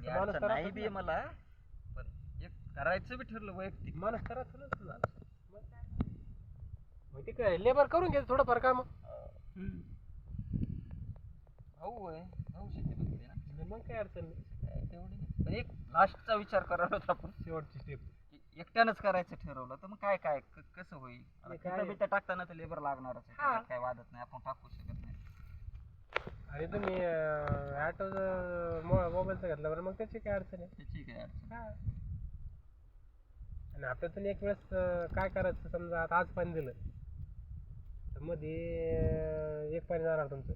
तसं अडचण माणूस नाही बी ना. मला पण एक करायचं बी ठरलं वैयक्तिक. माणूस करायचं ना तुला. मग काय? मग ते काय लेबर करून घ्यायचं थोडंफार काम. भाऊ आहे भाऊ शेती बघते ना मग काय अडचण नाही. काय तेवढी नाही. पण एक लास्टचा विचार करायला होता आपण. शेवटची स्टेप की एकट्यानंच करायचं ठरवलं तर मग काय काय क- कसं होईल? तिथं काय- बिथं टाकताना तर लेबर लागणारच आहे. हा. त्याच्यात काय वादत नाही आपण टाकू शकत आणि तुम्ही ऑटो मोबाईलचा घेतला बरं मग त्याची काय अडचण आहे त्याची काय अडचण हा. आणि आपल्यातून एक वेळेस अं, काय करायचं समजा आता आज पाणी दिलं तर मध्ये अं, एक पाणी जाणार तुमचं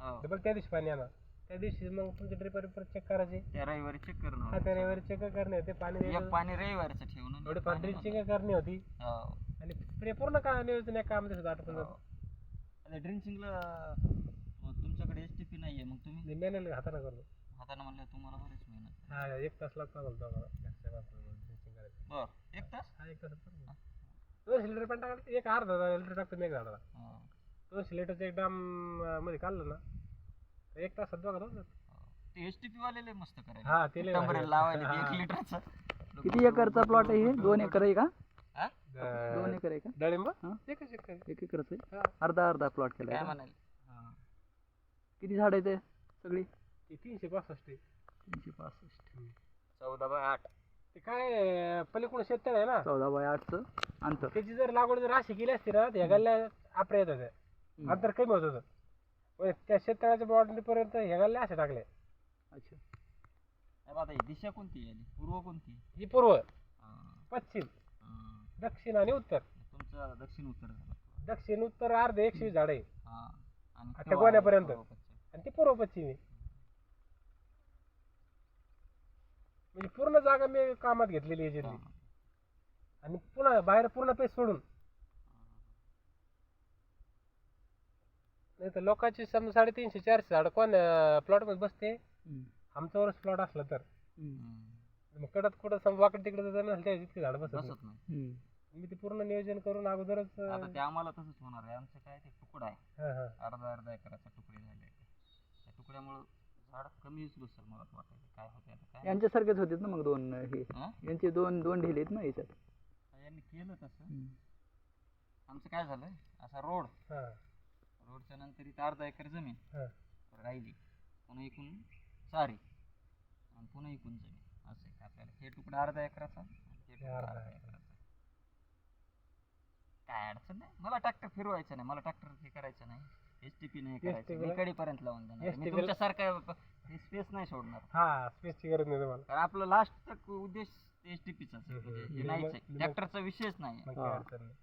हो. डबल त्या दिवशी पाणी येणार त्या दिवशी मग तुमचे ड्रिपर रिपर चेक करायचे त्या रविवारी चेक हा त्या करणं रविवारी चेक करणे होते पाणी एक द्यायचं. पाणी रविवारचं ठेवून आणि थोडी एक पाणी ड्रिप चेक. करणे होती हो. आणि पूर्ण काय नियोजन एक काम दिसत. आता ड्रिंचिंगला तुमच्याकडे एस टी पी नाहीये मग तुम्ही मॅन्युअल हाताने करतो हाताने म्हणलं तुम्हाला बरेच मेहनत हा एक तास लागतो आम्हाला ड्रिंचिंग करायचं बर एक तास हा एक तास दोनशे लिटर पण टाकायचं एक अर्धा लिटर टाकतो मी एक झाडाला हो. दोनशे लिटरचं एक डाममध्ये काढलं ना तर एक तासात दोघा होतात. ते एस टी पी वालेले मस्त करायचे हा ते लय भारी. लावायला हा. एक लिटरचं किती एकरचा प्लॉट आहे हे दोन एकर आहे का हा? दोन अं, एकर आहे का डाळिंब हा. एकच एकर आहे. एक एकरच आहे हा. अर्धा अर्धा प्लॉट केला काय? म्हणाले. किती झाड आहे ते सगळी? ती तीनशे पासष्ट आहे. तीनशे पासष्ट. चौदा बाय आठ. ते काय अं, पलीकडून शेततळ आहे ना? चौदा बाय आठचं अंतर. त्याची जर लागवड जर अशी केली असती ना ह्या गल्ल्या आपल्या येत होत्या. हम्म. अंतर कमी होत होतं. पण त्या शेततळ्याच्या बॉर्डरी पर्यंत ह्या गल्ल्या अशा टाकल्या. अच्छा. हे बघा, ही दिशा कोणती आली पूर्व कोणती? ही पूर्व. पश्चिम. हा. दक्षिण आणि उत्तर. तुमचा दक्षिण उत्तर झाला. दक्षिण उत्तर अर्धे एकशे वीस झाड आहे. हा. आणि आता तो आहे? गोण्यापर्यंत. पूर्व पश्चिम. आणि ती पूर्व पश्चिम आहे म्हणजे पूर्ण जागा मी कामात घेतलेली आहे हा. आणि पुन्हा बाहेर पूर्ण पेस सोडून नाही तर लोकांची समजा साडेतीनशे चारशे झाड कोण प्लॉटमध्ये बसते हम्म. आमचा वरच प्लॉट असला तर. मग कडत कुठं समजा वाकड तिकडे जर नसलं झाड बसत नाही. बसत नाही हम्म. मी ते पूर्ण नियोजन करून अगोदरच आता अं, ते आम्हाला तसंच होणार आहे आमचं काय ते तुकडा आहे हा, हा. अर्धा अर्धा एकराचा तुकडे झाले तुकड्यामुळं झाड कमीच बसेल मला असं वाटायचं. काय होते आता काय? यांच्यासारखेच होते ना मग दोन हे हा? यांचे दोन दोन ढिले आहेत ना याच्यात. यांनी केलं तसं. आमचं काय झालं असा रोड. हा, रोडच्या नंतर इथं अर्धा एकर जमीन हा. राहिली. पुन्हा इकून चारी आणि पुन्हा इकून जमीन. असं आहे. आपल्याला हे तुकडा अर्धा एकराचा आणि हे तुकडा अर्धा. एकराचा. काय अडचण नाही. मला ट्रॅक्टर फिरवायचं नाही. मला ट्रॅक्टर हे करायचं नाही. एस टी पी नाही करायचं मी कडीपर्यंत लावून देणार मी स्पेस नाही सोडणार हा स्पेसची गरज नाही तुम्हाला कारण आपलं लास्ट तक उद्देश एस टी पीचाच आहे हम्म, म्हणजे. हे नाहीच आहे ट्रॅक्टरचा विषयच नाही मग हा. काही अडचण नाही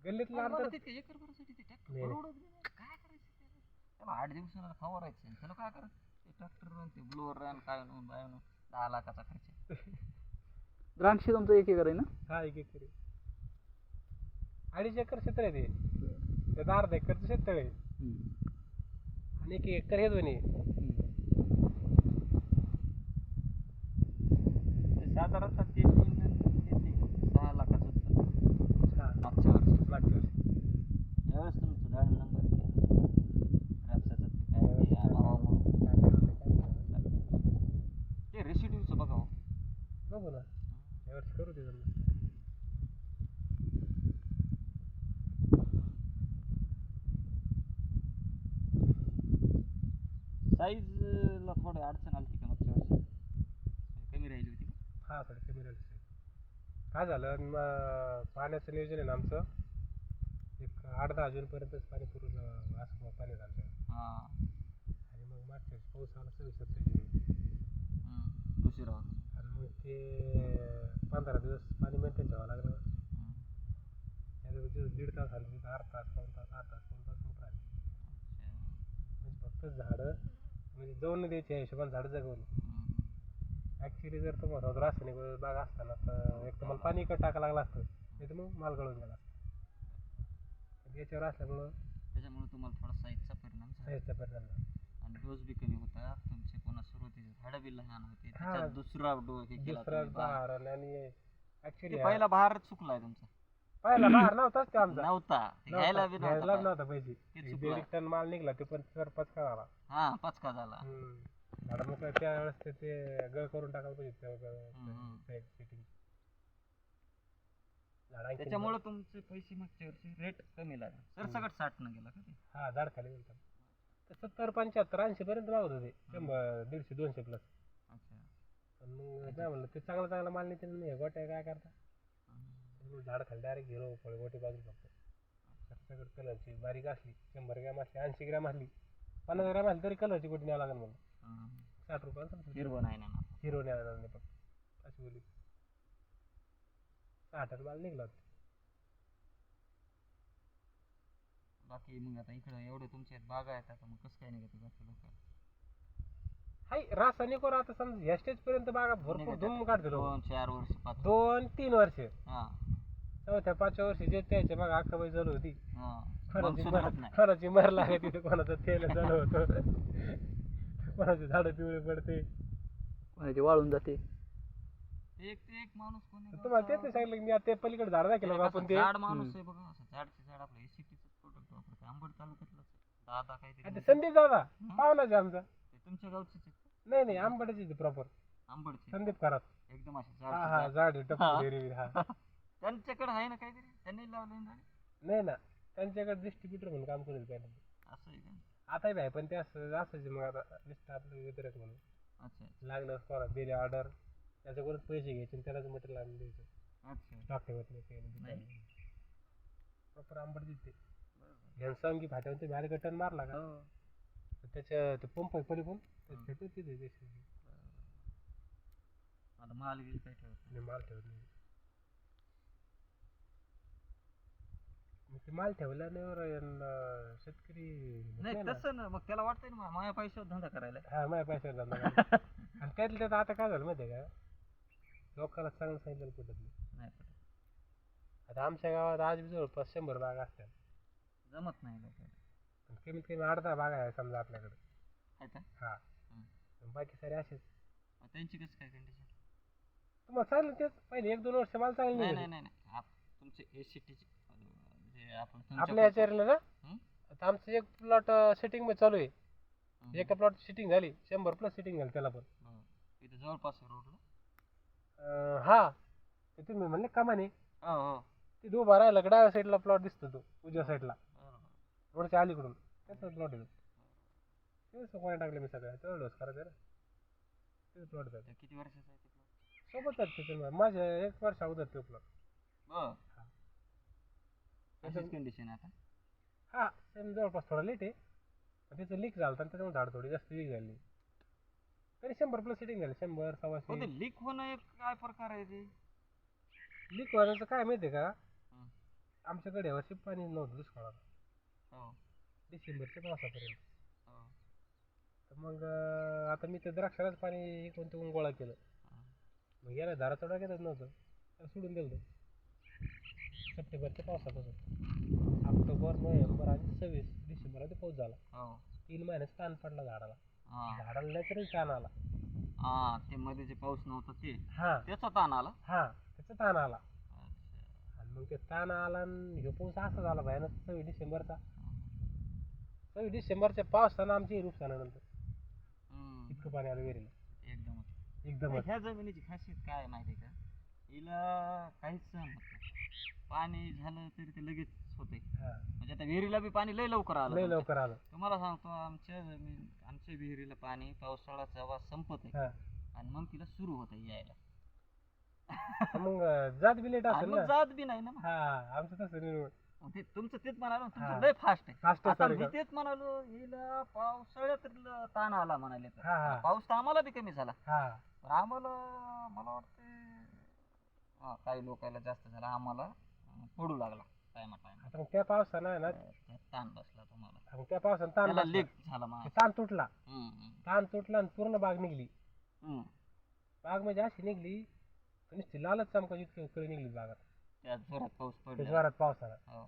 गल्लीतलं मला अंतर तितकं एकर भरासाठी ते ट्रॅक्टर नाही, नाही. परवडत बी नाही. काय करायचं त्याला? त्याला आठ दिवसाला फवारायचं आहे. त्याला काय करायचं ट्रॅक्टर ते ब्लोअर आणि काय नो बाय दहा लाखाचा खर्च आहे. द्राक्ष तुमचं एक एकर आहे ना हा एक एकर आहे. अडीच एकर क्षेत्र आहे ते. त्यात अर्धा एकरचं क्षेत्र आहे हम्म. आणि एक एकर हे दोन्ही साधारणतः तीन ते तीन सहा लाखाचं उत्पन्न हा मागच्या वर्षी मागच्या वर्षी यावेळेस तुमचं डाळिंब नंबर द्राक्षाचं ते काय ते अभावामुळं ते रेसिड्यूचं बघा हो. बघू ना यावर्षी करू ते जमलं. साईजला थोडी अडचण आली का मागच्या वर्षी कमी राहिली होती का हा थोडी कमी राहील काय झालं म- पाण्याचं नियोजन आहे ना आमचं एक आठ दहा जूनपर्यंतच पाणी पुरवलं असं पाणी झालं. हां आणि मग मागच्या वर्षी पाऊस आला सव्वीस सत्तावीस जून हम्म. उशिरा होता. आणि मग ते पंधरा दिवस पाणी मेंटेन ठेवावं लागलं हम्म. दिवस दीड तास आले तिथं अर्धा तास पाऊन तास अर्धा तास पाऊन तास अच्छा. म्हणजे फक्त झाडं म्हणजे जाऊन नाही द्यायची या हिशोबाने झाडं जगवली हम्म. ॲक्च्युली जर तुम्हाला रासायनिक बाग असताना तर एक तर मला पाणी इकडं टाका लागलं असतं नाही तर मग माल गळून गेला असता पण याच्यावर असल्यामुळं त्याच्यामुळे तुम्हाला थोडा साईजचा परिणाम झाला साईजचा परिणाम झाला. आणि डोस बी कमी होता तुमचे पुन्हा सुरुवातीचे झाडं बी लहान होते हा. त्याच्यात दुसरा डोस हे केला दुसरा तुम्ही बहार. बहार आणि- आणि ऍक्च्युली ते पहिला बहार चुकलाय तुमचा पहिला बाहेर नव्हताच ते आमचा? नव्हता. ते घ्यायला बी नव्हता. घ्यायलाच नव्हता नव्हता पैसे. ते एक चुकलं. दीड टन माल निघला ते पण सरपच झाला. हा पचका झाला. झाडा मग त्यावेळेस ते ते गळ करून टाकायला पाहिजे हम्म, हम्म. सेटिंग झाडांची त्याच्यामुळे तुमचे पैसे मागच्या वर्षी रेट कमी लागला. सरसकट साठ न गेला का ते? हा झाड खाली गेलं ते सत्तर पंच्याहत्तर ऐंशी पर्यंत मागत होते. शंभर दीडशे दोनशे प्लस अच्छा. पण मग काय म्हणलं ते चांगला चांगला माल नाही नाही गोट्या काय करता? हम्म. झाड खाली डायरेक्ट फळ गोटी बाजू फक्त. सरसकट कलरची बारीक असली शंभर ग्रॅम असली ऐंशी ग्रॅम असली पन्नास ग्रॅम असली तरी कलरची गोटी न्यावं लागेल म्हणून. हम्म. साठ रुपयाला हिरवं नाही ना ना. हिरो न्यायला लागले फक्त. अशी बोली. साठ माल निघला होता. बाकी मग आता इकडं एवढे तुमचे बागा आहेत आता मग कसं काय निघते बाकी लोक हाय रासायनिक वर आता समजा ह्या स्टेज पर्यंत बागा भरपूर धूम काढते दोन चार वर्ष पाच दोन तीन वर्ष. हा. चौथ्या पाचव्या वर्षी जे त्याच्या मग अक्काबाई चालू होती. हा. मग कोणाची सुधारत मर नाही. कोणाची मर लागते तिथे कोणाचं तेल चालू होतं. कोणाचे झाडं पिवळे पडते. कोणाची वाळून जाते. एक ते एक माणूस कोणी तुम्हाला तेच नाही सांगितलं की मी आता ते पलीकडे झाड दाखवलं बघा आपण ते. झाड माणूस आहे बघा असं झाडचे झाड आपलं. एसीटीचं प्रोडक्ट वापरते आंबड आहे. दादा काहीतरी. संदीप दादा पाहुणाचे आमचा. ते तुमच्या गावचेच? नाही नाही आंबडाचे प्रॉपर आंबडचे. संदीप करात एकदम असे हा हा झाड. झाड आहे, हा. डेअरी हा. त्यांच्याकडे आहे ना काहीतरी? त्यांनी लावले ना झाड? नाही ना त्यांच्याकडे डिस्ट्रीब्युटर म्हणून काम करेल पहिले असं आहे का? आता आहे पण ते असं असायचे मग आता लिस्ट आपलं वितरक म्हणून. अच्छा लागलं कोणा दिली ऑर्डर त्याच्याकडून पैसे घ्यायचे आणि त्यालाच मटेरियल आणून द्यायचं. अच्छा. स्टॉक ठेवत नाही काही नाही. नाही प्रॉपर आंबट दिसते. घ्यायला की फाट्यावर ते बाहेर गटन मारला का? हो. त्याच्या ते पंप आहे पलीकडून. ते तिथे आता माल गेली काय ठेवत? नाही. माल ठेवत नाही. ते माल ठेवल्यावर अं, शेतकरी नाही ना. तसं ना मग त्याला वाटतंय ना मा- माझ्या पैशावर धंदा करायला हा माझ्या पैशावर धंदा करायचा. आणि त्यातल्या त्यात आता काय झालं माहिती आहे का लोकांना चांगलं सांगितलं पटत नाही नाही पटत. आता आमच्या गावात आज बी जवळपास शंभर बाग असतात जमत नाही लोकांना पण कमीत कमी अर्धा बाग आहे समजा आपल्याकडे आहे का हा हम्म. बाकी सारे असेच मग त्यांची कसं काय कंडिशन तुम्हाला सांगितलं तेच पहिले एक दोन वर्ष मला चांगली नाही. नाही नाही नाही आप- तुमचे ए सी टीचे जे आपण आपल्या तुमच्या याच्यावरलं ना? आता आमचं एक प्लॉट सेटिंगमध्ये चालू आहे. एका प्लॉट सिटिंग झाली. शंभर प्लस सिटिंग झाली त्याला पण. इथं जवळपास रोडला हा. ते तुम्ही म्हणले कमाने. ते दो उभा राहिला डाव्या साईडला प्लॉट दिसतो तो उजव्या साईडला रोडच्या अलीकडून. त्याचा प्लॉट आहे. तेच कोणी टाकले मी सगळ्या तेवढंच करायचं ना. तेच प्लॉट ते किती वर्षाचं आहे ते plot? सोबत आहेत तिथे माझ्या एक वर्ष अगोदर तो प्लॉट. अशीच कंडिशन आहे आता. हा सेम जवळपास थोडा लेट आहे. पण त्याचं लीक झालं आणि त्याच्यामुळे झाड थोडी जास्त वीक झाली. तरी शंभर प्लस सिटिंग झाली शंभर हो सव्वाशे ते लीक होणं एक काय प्रकार आहे ते? लीक व्हायचं काय माहिती आहे का. आमच्याकडे यावर्षी पाणी नव्हतं दुष्काळात. हो. डिसेंबरच्या पावसापर्यंत. हो. तर मग अं, आता मी ते द्राक्षालाच पाणी कोणतं गोळा केलं. हा. मग याला धारा चढा घेतच नव्हतं. तर सोडून दिलं. सप्टेंबरच्या पावसापासून. ऑक्टोबर नोव्हेंबर आणि सव्वीस डिसेंबरमध्ये पाऊस झाला. हो. तीन महिन्याचा ताण पडला झाडाला. हा. झाडाला नॅचरल ताण आला. हा ते मध्ये जे पाऊस नव्हता ते. हा. त्याचा ताण आला? हा त्याचा ताण आला. आणि मग ते ताण आला आणि ह्यो पाऊस असा झाला भयानक सव्वीस डिसेंबरचा. सव्वीस डिसेंबरच्या पावसानं आमची नुकसानानंतर हम्म. इतकं पाणी आलं विहिरीला. एकदमच. एकदमच. ह्या जमिनीची खासियत काय आहे माहिती आहे का? हिला काहीच सहन होत नाही. पाणी झालं तरी ते लगेच होते. म्हणजे आता विहिरीला बी पाणी लय लवकर आलं. लय तुमच्या. लवकर आलं. तुम्हाला सांगतो आमच्या जमीन आमच्या विहिरीला पाणी पावसाळा जेव्हा संपत आहे हा. आणि मग तिला सुरू होत यायला. मग अं, जात बी लेट आणि असेल मग ना. जात बी नाही ना मग. हा आमचं तसं ते तुमचं तेच म्हणालो हा. तुमचं लय फास्ट आहे. फास्ट आता मी तेच म्हणालो हिला पावसाळ्यात ल- ताण आला म्हणाले तर. हा, हा. पाऊस तर आम्हाला बी कमी झाला. हा. पण आम्हाला मला वाटते हा काही लोकांना जास्त झाला आम्हाला पडू लागला. टायमा टायमा. आता मग त्या पावसानं आहे ना ताण बसला तुम्हाला. मग त्या पावसानं ताण त्याला बसला. लेक झाला ताण तुटला. हम्म, हम्म, ताण तुटला आणि पूर्ण बाग निघली. हम्म. बाग म्हणजे अशी निघली तर नुसती लालच चमका इतकी कळी निघली बागात. त्यात जोरात पाऊस त्या पडला जोरात पावसानं. हो.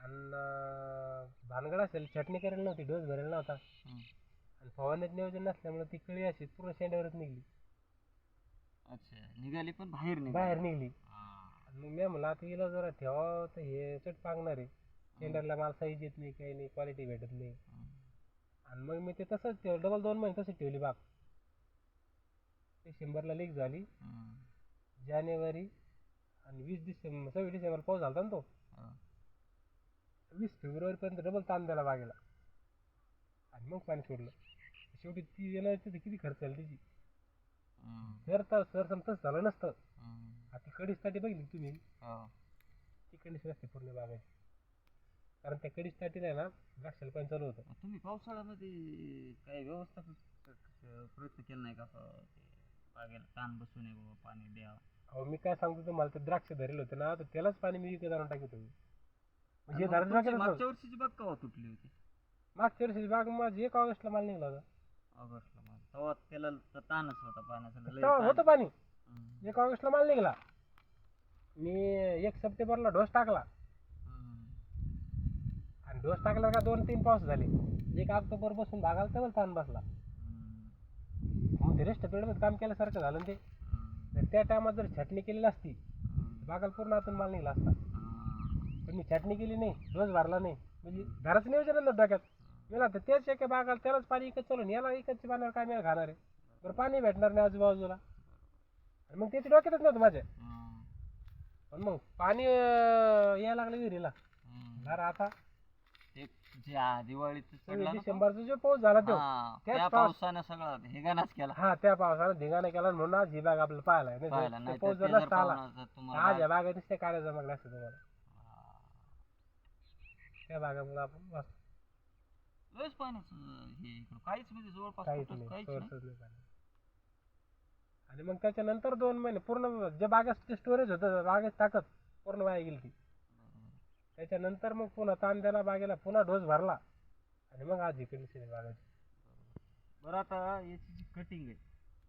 आणि भानगड असेल चटणी करायला नव्हती डोस भरायला नव्हता. हम्म. आणि फवारण्यात नियोजन नसल्यामुळे ती कळी अशी पूर्ण शेंड्यावरच निघली. अच्छा निघाली पण बाहेर निघाली. बाहेर निघली. हा. मग मी म्हणलं आता हिला जरा ठेवावं तर हे चट पांगणार आहे. टेंडरला मला साईज येत नाही काही नाही क्वालिटी भेटत नाही. आणि मग मी ते तसंच ठेव डबल दोन महिने तसंच ठेवली बाग डिसेंबरला लीक झाली. हम्म. जानेवारी आणि वीस डिसेंबर सव्वीस डिसेंबर पाऊस झाला ना तो. हो. वीस फेब्रुवारीपर्यंत डबल ताण द्यायला बागेला आणि मग पाणी सोडलं. शेवटी ती येणार तिथे किती खर्च झाला तिची जर तर सर समतंच झालं नसतं. आता ती कडीसाठी बघितली तुम्ही. ती कंडिशन असते पूर्ण बागाची कारण त्या कडीसाठी ना द्राक्षाला पण चालू होतं. तुम्ही पावसाळ्यामध्ये काही व्यवस्था प्रयत्न केला नाही का? असं ते बागेला ताण बसू नये बाबा पाणी द्यावं अहो मी काय सांगतो तुम्हाला ते द्राक्ष धरेल होते ना तर त्यालाच पाणी मी विकत आणून टाकत. म्हणजे धरण मागच्या वर्षीची बाग केव्हा तुटली होती? मागच्या वर्षी बाग माझी एक ऑगस्टला माल निघाला होता. ऑगस्टला. मग तेव्हा त्याला तर ताणच होता पाण्याचा लय तेव्हा ताण. होतं पाणी हम्म. एक ऑगस्टला माल निघाला मी एक सप्टेंबरला डोस टाकला हम्म. आणि डोस टाकला का दोन तीन पाऊस झाले एक ऑक्टोबर बसून भागाला तेव्हा ताण बसला हम्म. मग ते रेस्ट पिरियडमध्ये काम केल्यासारखं झालं ना ते हम्म. तर त्या टायमात जर छाटणी केलेली असती. बागाला पूर्ण आतून माल निघाला असता हम्म. पण मी छाटणी केली नाही डोस भरला नाही म्हणजे घराचं नियोजन आलं डोक्यात मला तर तेच एका बागाला त्यालाच पाणी इकत चालून याला इकडच्या पाण्यावर काय मिळालं खाणार आहे बरं पाणी भेटणार नाही आजूबाजूला आणि मग त्याच्या डोक्यातच नव्हतं माझ्या. पण मग पाणी अं, यायला लागलं विहिरीला हम्म. बरं आता ते जे आ- दिवाळीत सव्वीस चढला ना तो? डिसेंबरचा जो पाऊस झाला तो हा, त्याच त्या पाऊस- पावसानं सगळं हेगानाच केला हा त्या पावसानं धिंगाणा केला म्हणून आज ही बाग आपल्याला पाहायला आहे. नाही पाहिला तर नाही तो पाऊस जर नसता आला तर आज या बागा नुसत्या काड्या जमकल्या असत्या तुम्हाला. त्या बागामुळे आपण वाचतो. लयच पाण्याचं हे इकडं. काहीच म्हणजे जवळपास काहीच कुठंच नाही काहीच. आणि मग त्याच्यानंतर दोन महिने पूर्ण जे बागात स्टोरेज होतं बागेत टाकत पूर्ण वाया गेली ती. त्याच्यानंतर मग पुन्हा ताण द्यायला बागेला पुन्हा डोस भरला. आणि मग आज ही कंडिशन आहे बागाची बरं आता याची जी कटिंग आहे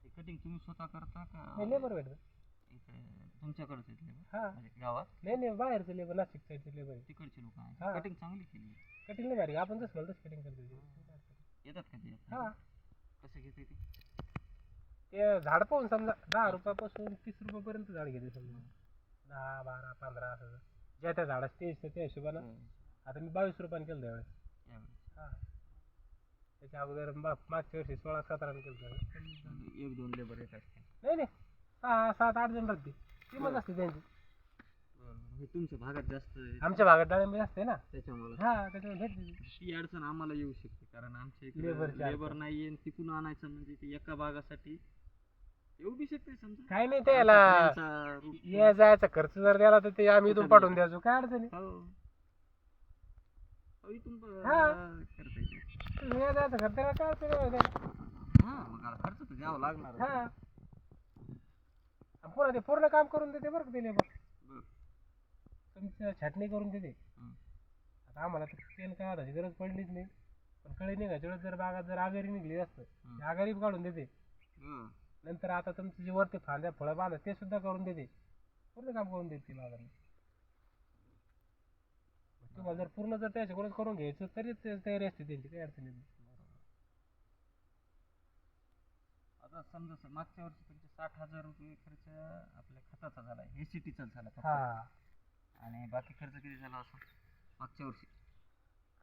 ती कटिंग तुम्ही स्वतः करता का? लेबर भेटत. इथे तुमच्याकडेच आहेत labor? हा. म्हणजे गावात? नाही नाही बाहेरचं लेबर नाशिक साईडचं लेबर तिकडचे लोक हा. कटिंग चांगली केली. कटिंग नाही भारी. आपण जसं म्हणतो कटिंग करतो येतात का ते? हा. कसं घेते ते? ते झाड पाहून समजा दहा रुपयापासून तीस रुपयापर्यंत झाड घेते समजा. दहा बारा पंधरा असं. ज्या त्या झाडाचं ते त्या हिशोबानं. आता मी बावीस रुपयाने केलं त्यावेळेस यावेळी. हा. त्याच्या अगोदर मा- मागच्या वर्षी सोळा सतराने केलं त्यावेळेस. एक दोन लेबर येतात ते. नाही नाही. सहा सात आठ जण राहते किंमत असते त्यांची. हे तुमच्या भागात जास्त आहे. आमच्या भागात डाळिंबी असते ना त्याच्यामुळे हा त्याच्यामुळे भेटते ती. ती अडचण आम्हाला येऊ शकते कारण आमच्या इकडे लेबर अडचण. नाहीये आणि तिकून आणायचं म्हणजे ते एका भागासाठी येऊ बी शकते समजा काय नाही त्याला त्यांचा route- ये जायचा खर्च जर द्याला तर ते आम्ही इथून पाठवून द्यायचो काय अडचण आहे हो हो, इथून ब- हा. करता येते. ये जायचा खर्च द्यायला काय अडचण आहे त्याला? हा मग आता खर्च तर द्यावा लागणार हा पुन्हा ते पूर्ण काम करून देते बरं का ते लेबर तुमचं छाटणी करून देते. आता आम्हाला तर पेन काय आधाची गरज पडलीच नाही पण कळी निघायच्या वेळेस जर बागात जर आगारी निघली असतं. ते आगारी काढून देते. नंतर आता तुमचं जे वरती फांद्या फळं बांधा ते सुद्धा करून देते पूर्ण काम करून देते बागाला तुम्हाला जर पूर्ण जर त्याच्याकडून करून घ्यायचं तरीच तयारी असते त्यांची काही अडचण नाही आता समजा मागच्या वर्षी तुमचे साठ हजार रुपये खर्च आपल्या खताचा झाला हे सिटीचा झाला. हा आणि बाकी खर्च किती झाला असं? मागच्या वर्षी.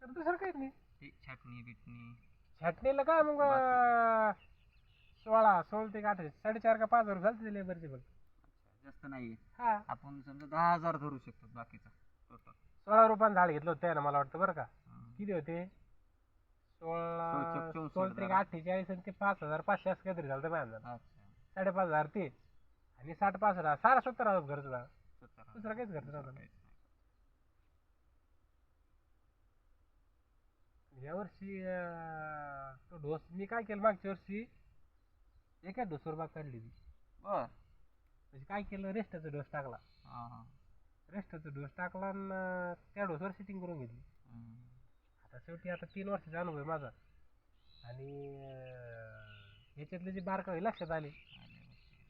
तर दुसरं काहीच नाही. ते छाटणी बिटणी. छाटणीला काय मग अं, सोळा सोळा ते आठ साडेचार का पाच हजार झाले लेबरचे बघ जास्त नाही हा. आपण समजा दहा हजार धरू शकतो बाकीचा टोटल सोळा रुपयानं झाड घेतलं होतं त्यानं मला वाटतं बरं का. किती होते? सोळा सोळा चौसष्ट सोळा तरी जरा. अठ्ठेचाळीस आणि ते पाच हजार पाचशे असं काहीतरी झालं माझ्या अच्छा. साडेपाच हजार ते. आणि साठ पाच हजार सारा सत्तर हजार खर्च झाला. दुसरा काहीच खर्च नव्हता. यावर्षी अं, तो डोस मी काय केलं मागच्या वर्षी? एका डोसवर बाग काढली ती बर. म्हणजे काय केलं? रेस्टाचा डोस टाकला. रेस्टाचा डोस टाकला आणि त्या डोसवर सेटिंग करून घेतली. आता शेवटी आता तीन वर्षाचा अनुभव आहे माझा. आणि याच्यातले जे बारकावे लक्षात आले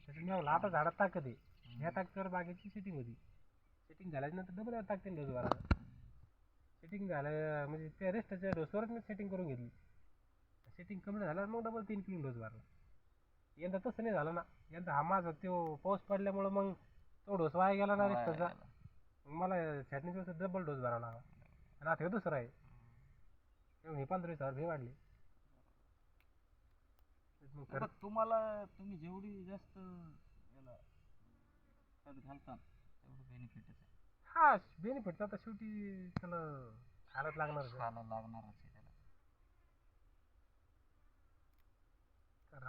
म्हणलं आता झाडात ताकद आहे. ह्या ताकदीवर बागेची सेटिंग होती. सेटिंग झाल्याच्यानंतर डबल टाकते डोस मारायला सेटिंग झालं म्हणजे त्या रेस्टच्या डोसवरच मी सेटिंग करून घेतली. सेटिंग कंप्लीट झालं मग डबल तीन किलो डोस मारला यंदा तसं नाही झालं ना. यंदा हा माझा तो पाऊस पडल्यामुळं मग तो डोस वाया गेला ना गेला. मग मला छाटणीच्या वेळेस डबल डोस भरावा लागला. आणि आता हे दुसरा आहे. तेव्हा हे पंधरा हजार हे वाढले. मग तुम्हाला तुम्ही जेवढी जास्त खत घालता तेवढं बेनिफिटच आहे. हा बेनिफिट आता शेवटी त्याला खायलाच लागणार खायला लागणारच आहे त्याला.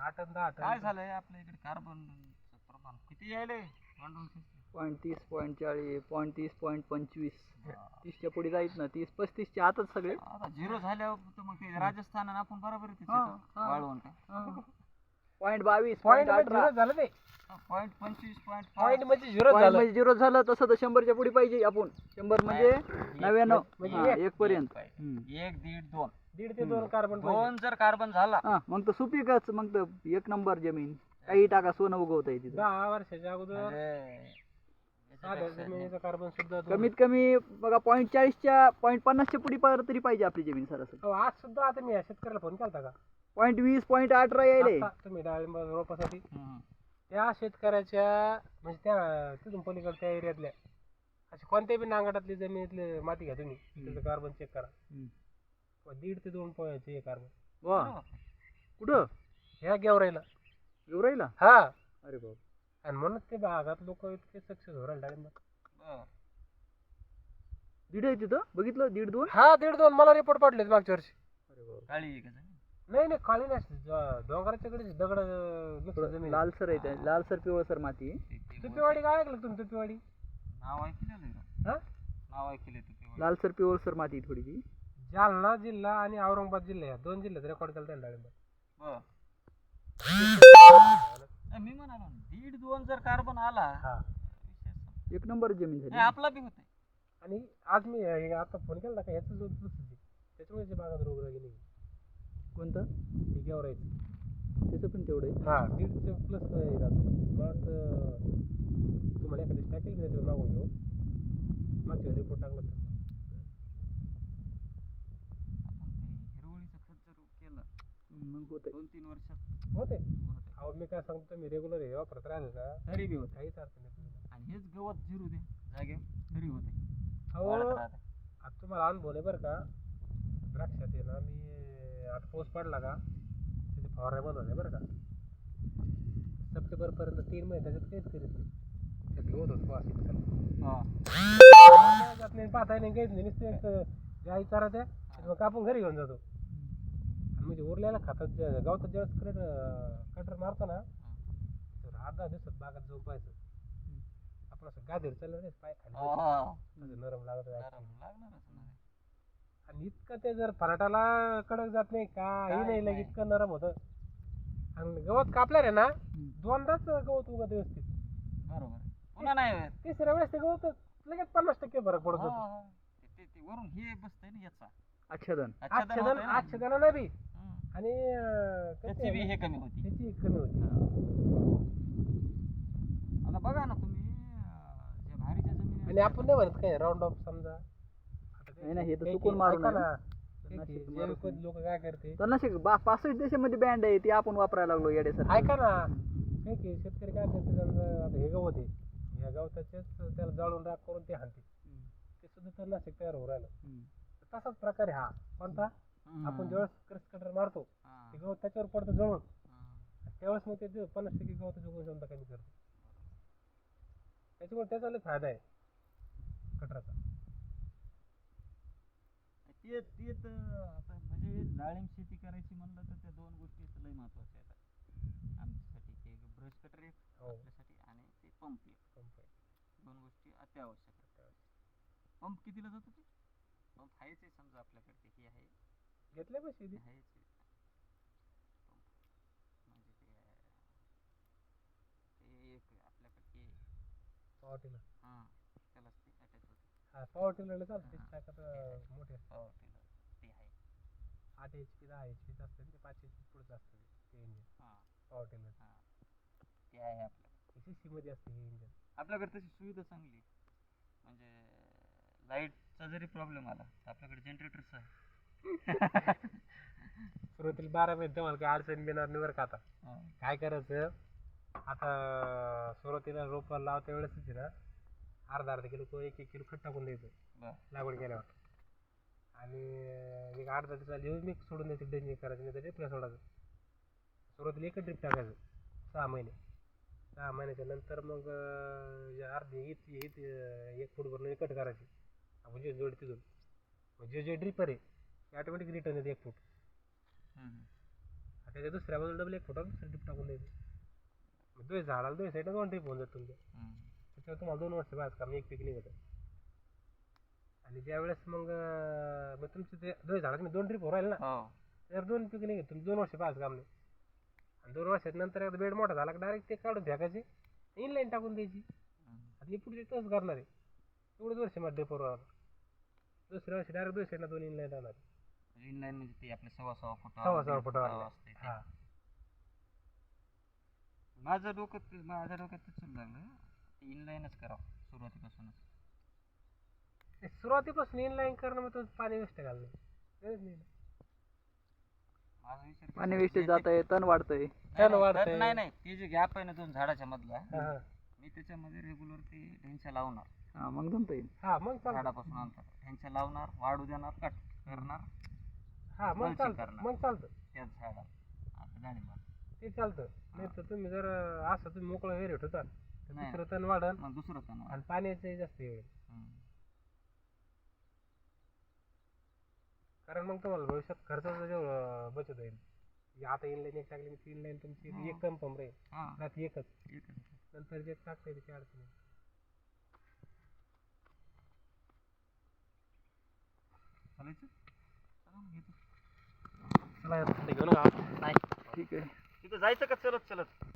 आठ आणि दहा काय टन झालंय आपल्या इकडे कार्बन प्रमाण? किती यायले? भांडवल पॉईंट तीस पॉईंट चाळीस पॉईंट तीस पॉईंट पंचवीस. तीसच्या पुढे जायत ना तीस पस्तीसच्या आतच सगळे. आता झिरो झाल्यावर तर मग ते राजस्थान आणि आपण बरोबर येते. हा, हा. वाळवण का पॉईंट बावीस पॉईंट म्हणजे अठरा. झालं ते. पॉईंट पंचवीस पॉईंट पॉईंट म्हणजे झिरो झालं. म्हणजे झिरो झालं तसं तर शंभरच्या पुढे पाहिजे आपण. शंभर म्हणजे नव्याण्णव. म्हणजे एक- पर्यंत. एक दीड दोन. दीड ते दोन कार्बन दोन जर कार्बन झाला. हा मग तर सुपीकच मग तर एक नंबर जमीन. काही टाका सोनं उगवता येते तिथं. दहा वर्षाच्या अगोदर साध्या जमिनीचं कार्बन सुद्धा दोन. कमीत कमी बघा पॉईंट चाळीसच्या पॉईंट पन्नासच्या पुढे पार तरी पाहिजे आपली जमीन सरासरी. अहो, आज सुद्धा आता मी या शेतकऱ्याला फोन केला का? पॉईंट वीस पॉईंट अठरा यायले. तुम्ही डाळिंब रोपासाठी. त्या शेतकऱ्याच्या म्हणजे त्या तिथून पलीकडच्या एरियातल्या अशा कोणत्याही बी नांगटातली जमिनीतली माती घ्या तुम्ही त्याचं कार्बन चेक करा. दीड ते दोन पोह्याचे हे कार्बन वा. कुठं? ह्या गेवरायला येऊ राहिला हा. अरे बाबा आणि म्हणून ते भागात लोक इतके सक्सेस हो राहिले डाळिंब. दीड आहे तिथं? बघितलं? दीड दोन? हा दीड दोन. मला रिपोर्ट पडले मागच्या वर्षी. अरे बाबा काळी आहे का? नाही नाही काळी नाही डोंगराच्या कडे दगड मिक्स जमीन. लालसर आहे त्या लालसर पिवळसर माती आहे. तुपेवाडी काय ऐकलं तुम्ही तुपेवाडी? नाव ऐकलेलं आहे का? हा? नाव ऐकले लालसर पिवळसर माती आहे थोडीशी. जालना जिल्हा आणि औरंगाबाद जिल्हा या दोन जिल्ह्यात रेकॉर्ड केलं त्यांनी डाळिंब. बर. नाही, मी म्हणालो ना, दीड दोन जर कार्बन आला हा. एक नंबर जमीन नाही, झाली आपला बी होत आणि आज मी हे आता फोन केला का जो प्लस त्याच्यामुळे जे बागात रोगरागी नाही कोणतं? हे गेवरायचं त्याचं पण तेवढं आहे. हा. दीडचे प्लस मला वाटतं तुम्हाला एखादी टाकेल मी त्याच्यावर नाव घेऊ. मागच्या रिपोर्ट टाकला तर. आपण ते हिरवळीचं खत जर केलं मग होत दोन तीन वर्षात. होते. अहो मी काय सांगतो मी रेग्युलर हे वापरत राहिलो का तरी बी होत काहीच अर्थ नाही तुम्हाला आणि हेच गवत जिरू दे. जागे. तरी होते अहो राहते. आता तुम्हाला अनुभव आहे बरं का. द्राक्षात आहे ना मी आता पाऊस पडला का? त्याचे फवारण्या बनवल्या बरं का? सप्टेंबरपर्यंत तीन महिने त्याच्यात काहीच करीत नाही. त्यात गवत होत पास हा. जात नाही पाहता नाही काहीच नाही. नुसतं एक गाई चारा त्या मग कापून घरी घेऊन जातो. आणि म्हणजे उरलेल्या खातात जे- गवतात ज्यावेळेस कट कटर मारतो ना तर दहा दिवसात बागात जाऊन पाहायचं. आपण असं गादीवर चाललं नाही पाय खाली हा. असं नरम लागत लागणारच ना रे. आणि इतकं ते जर पराठाला कडक जात नाही काही नाही लगे. इतकं नरम होतं आणि गवत कापलं रे ना दोनदाच गवत उगत व्यवस्थित बरोबर. पुन्हा नाही होत. तिसऱ्या वेळेस ते गवत लगेच पन्नास टक्के फरक पडत हा, होतो हा. ते- ते- ते वरून हे बसतंय ना याचा आच्छादन आच्छादन आच्छादन होतंय ना. बी हम्म. आणि अं, कसं त्याची बी हे कमी होती त्याची कमी होती आता बघा ना तुम्ही अं, ज्या भारीच्या जमिनी आणि आपण नाही म्हणत काय राऊंड ऑफ समजा नाही हे तर ते- चुकून मारून आहे. नाशिक लोक काय करते? तणनाशक बा पासष्ट देशामध्ये बँड आहे ती आपण वापरायला लागलो येड्यासारखं. ऐका ना. शेतकरी काय करते आता हे गवत आहे. या गवताचेच त्याला जाळून राख करून ते हाणते. ते सुद्धा तणनाशक तयार होऊ राहिलं. तसाच प्रकार आहे हा. कोणता. आपण ज्यावेळेस क्रस कटर मारतो हा, ते गवत त्याच्यावर पडतं जळून. त्यावेळेस मग ते जे पन्नास टक्के गवताची क्षमता कमी करतो. त्याच्यामुळे त्याचा लय फायदा आहे कटराचा. ते ते तर आता म्हणजे डाळिंब शेती करायची म्हणलं तर त्या दोन गोष्टी लय महत्त्वाच्या आहेत. आमच्यासाठी ब्रश कटर एक हो. आपल्यासाठी आणि ते पंप एक. पंप आहे. दोन गोष्टी अत्यावश्यक आहेत. पंप कितीला जातो ते? पंप आहेच आहे समजा आपल्याकडे हे आहे. घेतले पैसे ते दे. आहेच आहे. पंप. म्हणजे ते ते एक आपल्याकडे हां त्यालाच ते अटॅच होते हा पॉवर टिलरला चालतं अं, मोठी पॉवर टिलर ते आहे. आठ एच पी दहा एच पीचं असतं ते पाच एच पी पुढचं असतं ते इंजिन हां. पॉवर टिलर हां. ते आहे आपल्याकडे सी सी मध्ये असते हे इंजिन आपल्याकडे तशी सुविधा चांगली आहे. म्हणजे लाईटचा जरी प्रॉब्लेम आला तर आपल्याकडे जनरेटरच आहे. सुरुवातीला बारा महिने तुम्हाला काय अडचण येणार नाही बरं का आता. काय करायचं? आता सुरुवातीला रोप लावत्या वेळेसच आहे ना. अर्धा अर्धा किलो किंवा एक एक किलो खत टाकून द्यायचं. बरं. लागवड केल्यावर. आणि एक अर्धा दिवसाला लिहून मी सोडून द्यायचं ड्रेनिंग करायचं नाही तर ड्रिपला सोडायचं. सुरुवातीला एकच ड्रिप टाकायचं सहा महिने. सहा महिन्याच्या नंतर मग अं, जे अर्धी हीच हीच एक फूट भरून कट करायची. आपण जे जोड तिथून. मग जे जे ड्रिपर आहे ते ऑटोमॅटिक रिटर्न येते एक फूट. हम्म. आणि त्याच्या दुसऱ्या बाजूला डबल एक फुटावर दुसरं ड्रिप टाकून द्यायचं. मग दोन झाडाला दोन साईडला दोन ड्रिप होऊन जात तुमच्या. हम्म. त्याच्यावर तुम्हाला दोन वर्ष बाज काम एक पीक निघतं. आणि ज्या वेळेस मग अं, मग तुमचं ते दोन झाडात मी दोन ड्रिप राहील ना? हो. तर दोन पीक निघत तुम्ही दोन वर्ष बाज काम नाही. आणि दोन वर्षात नंतर एकदा बेड मोठा झाला की डायरेक्ट ते काढून फेकायचे इनलाईन टाकून द्यायची. आता हे पुढे तसंच करणार आहे. एवढंच वर्ष ड्रिपवर राहणार. दुसऱ्या वर्षी डायरेक्ट दोन साईडला दोन इनलाईन राहणार. इनलाईन म्हणजे ते आपले सव्वा सव्वा फुट सव्वा सव्वा फुटावर असते ते. हा. माझं डोकं ते- माझ्या डोक्यात तेच चालू लागलं इनलाईनच करावं सुरुवातीपासूनच. सुरुवातीपासून इनलाईन करणं मग तुमचं पाणी वेस्ट घालणे. गरज नाही ना. माझा विचार पाणी वेस्टेज जात आहे तण वाढतंय. नाही, तण नाही, वाढतंय. तण नाही नाही ते जे गॅप आहे ना दोन झाडाच्या मधला हा हा. मी त्याच्यामध्ये रेग्युलर ते ढेंच्या लावणार. हा मग जमता येईल हा मग चालतं झाडापासून अंतर ढेंच्या लावणार वाढू देणार कट करणार हा मग चालतं करणार. मग चालतं त्याच झाडा आता डाळिंबा ते चालतं नाही तर तुम्ही जर असं तुम्ही मोकळं वेरेट होता तर नाही. दुसरं तण वाढन मग दुसरं तण आणि पाण्याचंही जास्त हे होईल हम्म. कारण मग तुम्हाला भविष्यात खर्चाचं जेवढं बचत होईल हे आता इनलाईन एक टाकली तीन लाईन तुमची. एक पंप राहील हा रात्री एकच एकच. नंतर जे टाकता त्याची अडचण नाही. चालायचं चला मग येतो. चला घेऊन नाही ठीक आहे तिथं जायचं का चलत चलत